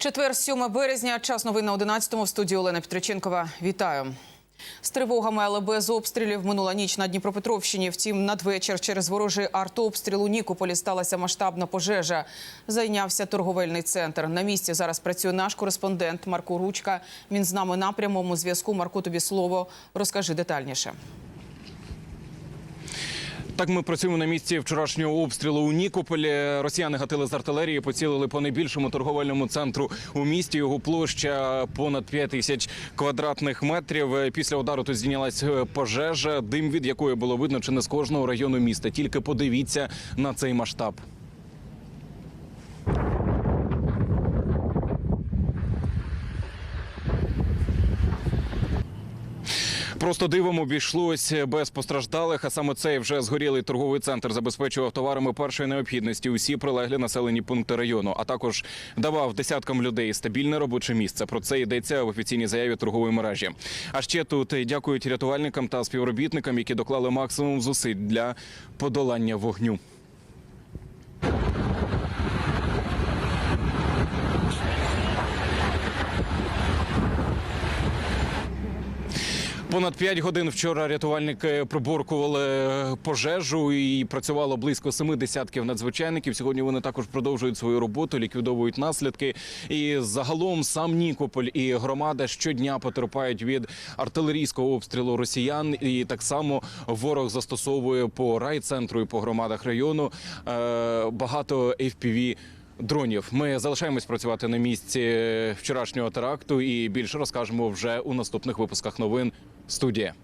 Четвер, 7 березня, час новин на 11-му в студії Олена Петриченкова. Вітаю. З тривогами, але без обстрілів минула ніч на Дніпропетровщині. Втім, надвечір через ворожий артобстріл у Нікополі сталася масштабна пожежа. Зайнявся торговельний центр. На місці зараз працює наш кореспондент Марко Ручка. Він з нами на прямому зв'язку. Марко, тобі слово. Розкажи детальніше. Так ми працюємо на місці вчорашнього обстрілу у Нікополі. Росіяни гатили з артилерії, поцілили по найбільшому торговельному центру у місті. Його площа понад 5 тисяч квадратних метрів. Після удару тут здійнялась пожежа, дим від якої було видно чи не з кожного району міста. Тільки подивіться на цей масштаб. Просто дивом обійшлось без постраждалих. А саме цей вже згорілий торговий центр забезпечував товарами першої необхідності усі прилеглі населені пункти району, а також давав десяткам людей стабільне робоче місце. Про це йдеться в офіційній заяві торгової мережі. А ще тут дякують рятувальникам та співробітникам, які доклали максимум зусиль для подолання вогню. Понад 5 годин вчора рятувальники приборкували пожежу і працювало близько семи десятків надзвичайників. Сьогодні вони також продовжують свою роботу, ліквідовують наслідки. І загалом сам Нікополь і громада щодня потерпають від артилерійського обстрілу росіян. І так само ворог застосовує по райцентру і по громадах району е, багато FPV Дронів ми залишаємось працювати на місці вчорашнього теракту і більше розкажемо вже у наступних випусках новин. Студія.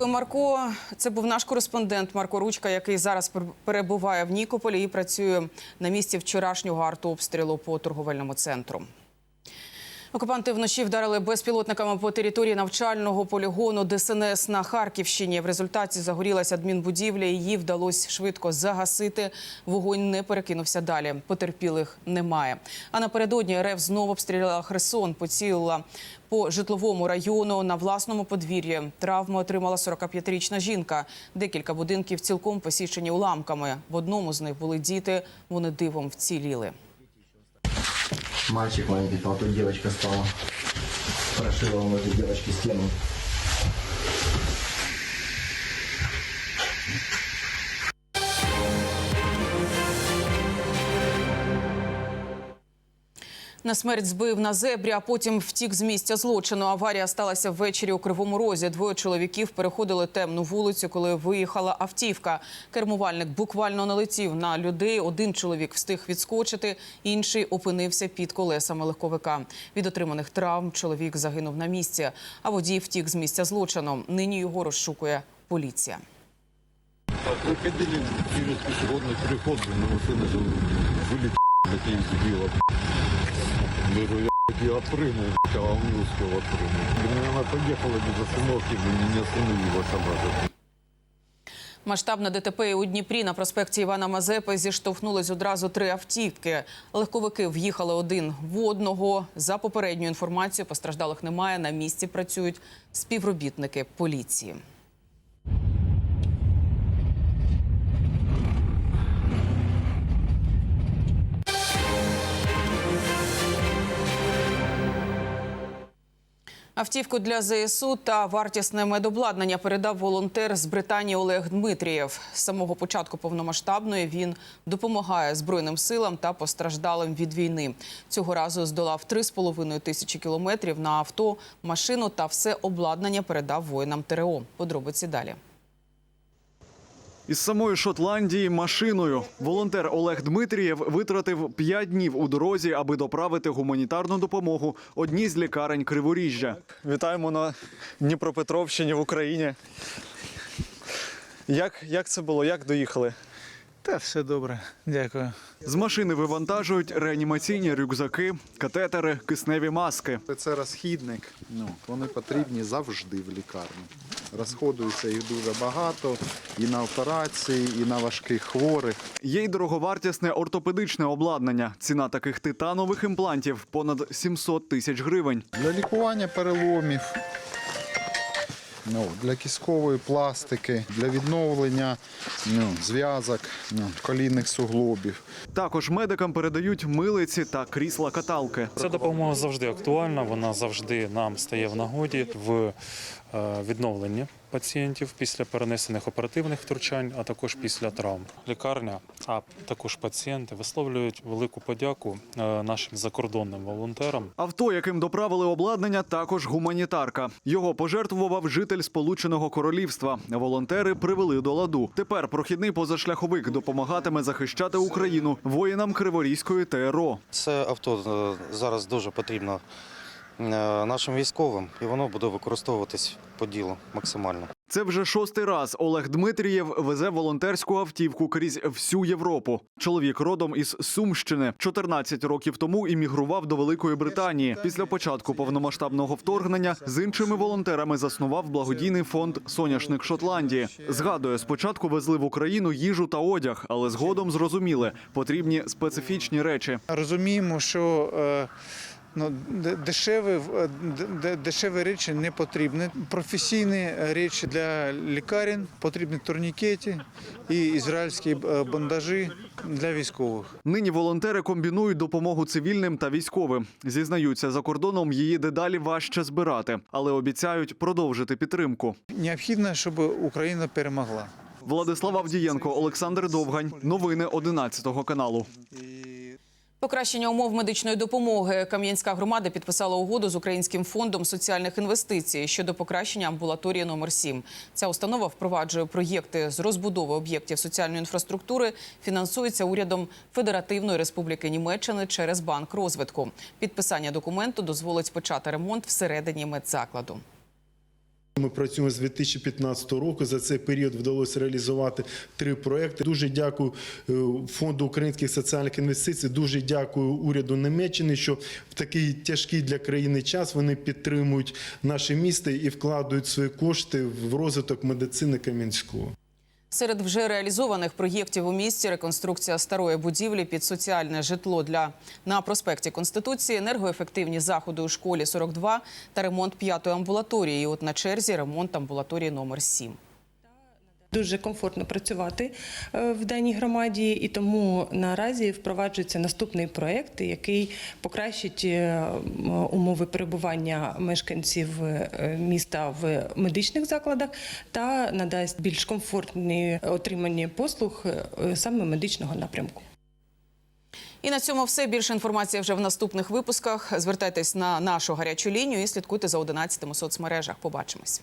Марко, це був наш кореспондент Марко Ручка, який зараз перебуває в Нікополі і працює на місці вчорашнього артобстрілу по торговельному центру. Окупанти вночі вдарили безпілотниками по території навчального полігону ДСНС на Харківщині. В результаті загорілася адмінбудівля. Її вдалося швидко загасити. Вогонь не перекинувся далі. Потерпілих немає. А напередодні РФ знову обстріляла Херсон, поцілила по житловому району на власному подвір'ї. Травми отримала 45-річна жінка. Декілька будинків цілком посічені уламками. В одному з них були діти. Вони дивом вціліли. Мальчик маленький, а то девочка спала. Прошила он этой девочке стену. На смерть збив на зебрі, а потім втік з місця злочину. Аварія сталася ввечері у Кривому Розі. Двоє чоловіків переходили темну вулицю, коли виїхала автівка. Кермувальник буквально налетів на людей. Один чоловік встиг відскочити, інший опинився під колесами легковика. Від отриманих травм чоловік загинув на місці, а водій втік з місця злочину. Нині його розшукує поліція. Через пешеходный переход, на машина сидела. Говорю, я, я отпрыгнул, а он не успел отпрыгнуть. Блин, она поехала без остановки, не остановилась обратно. Масштабне ДТП у Дніпрі на проспекті Івана Мазепи зіштовхнулись одразу три автівки. Легковики в'їхали один в одного. За попередньою інформацією, постраждалих немає. На місці працюють співробітники поліції. Автівку для ЗСУ та вартісне медобладнання передав волонтер з Британії Олег Дмитрієв. З самого початку повномасштабної він допомагає Збройним силам та постраждалим від війни. Цього разу здолав 3,5 тисячі кілометрів на авто, машину та все обладнання передав воїнам ТРО. Подробиці далі. Із самої Шотландії машиною волонтер Олег Дмитрієв витратив п'ять днів у дорозі, аби доправити гуманітарну допомогу одній з лікарень Криворіжжя. Вітаємо на Дніпропетровщині в Україні. Як, як це було? Як доїхали? Та все добре, дякую. З машини вивантажують реанімаційні рюкзаки, катетери, кисневі маски. Це розхідник. Ну, вони потрібні завжди в лікарні. Розходується їх дуже багато і на операції, і на важких хворих. Є й дороговартісне ортопедичне обладнання. Ціна таких титанових імплантів понад 700 тисяч гривень. Для лікування переломів, ну, для кіскової пластики, для відновлення ну, зв'язок, ну, колінних суглобів. Також медикам передають милиці та крісла-каталки. Ця допомога завжди актуальна, вона завжди нам стає в нагоді в е, відновленні пацієнтів після перенесених оперативних втручань, а також після травм. Лікарня, а також пацієнти висловлюють велику подяку е, нашим закордонним волонтерам. Авто, яким доправили обладнання, також гуманітарка. Його пожертвував житель Сполученого Королівства. Волонтери привели до ладу. Тепер прохідний позашляховик допомагатиме захищати Україну воїнам Криворізької ТРО. Це авто е, зараз дуже потрібно нашим військовим, і воно буде використовуватись по ділу максимально. Це вже шостий раз Олег Дмитрієв везе волонтерську автівку крізь всю Європу. Чоловік родом із Сумщини 14 років тому іммігрував до Великої Британії. Після початку повномасштабного вторгнення з іншими волонтерами заснував благодійний фонд Соняшник Шотландії. Згадує, спочатку везли в Україну їжу та одяг, але згодом зрозуміли, потрібні специфічні речі. Розуміємо, що е, ну, де- дешеві, е, де- де- дешеві речі не потрібні. Професійні речі для лікарень, потрібні турнікети і ізраїльські е, бандажі для військових. Нині волонтери комбінують допомогу цивільним та військовим. Зізнаються, за кордоном її дедалі важче збирати, але обіцяють продовжити підтримку. Необхідно, щоб Україна перемогла. Владислав Авдієнко, Олександр Довгань. Новини 11 каналу. Покращення умов медичної допомоги. Кам'янська громада підписала угоду з Українським фондом соціальних інвестицій щодо покращення амбулаторії номер 7 Ця установа впроваджує проєкти з розбудови об'єктів соціальної інфраструктури. Фінансується урядом Федеративної Республіки Німеччини через банк розвитку. Підписання документу дозволить почати ремонт всередині медзакладу. Ми працюємо з 2015 року. За цей період вдалося реалізувати три проекти. Дуже дякую е, фонду українських соціальних інвестицій. Дуже дякую уряду Німеччини, що в такий тяжкий для країни час вони підтримують наше місто і вкладають свої кошти в розвиток медицини Кам'янського. Серед вже реалізованих проєктів у місті реконструкція старої будівлі під соціальне житло для на проспекті Конституції, енергоефективні заходи у школі 42 та ремонт п'ятої амбулаторії. І От на черзі ремонт амбулаторії номер 7 Дуже комфортно працювати е, в даній громаді, і тому наразі впроваджується наступний проект, який покращить е, умови перебування мешканців е, міста в медичних закладах та надасть більш комфортні отримання послуг саме медичного напрямку. І на цьому все. Більше інформації вже в наступних випусках. Звертайтесь на нашу гарячу лінію і слідкуйте за 11 у соцмережах. Побачимось.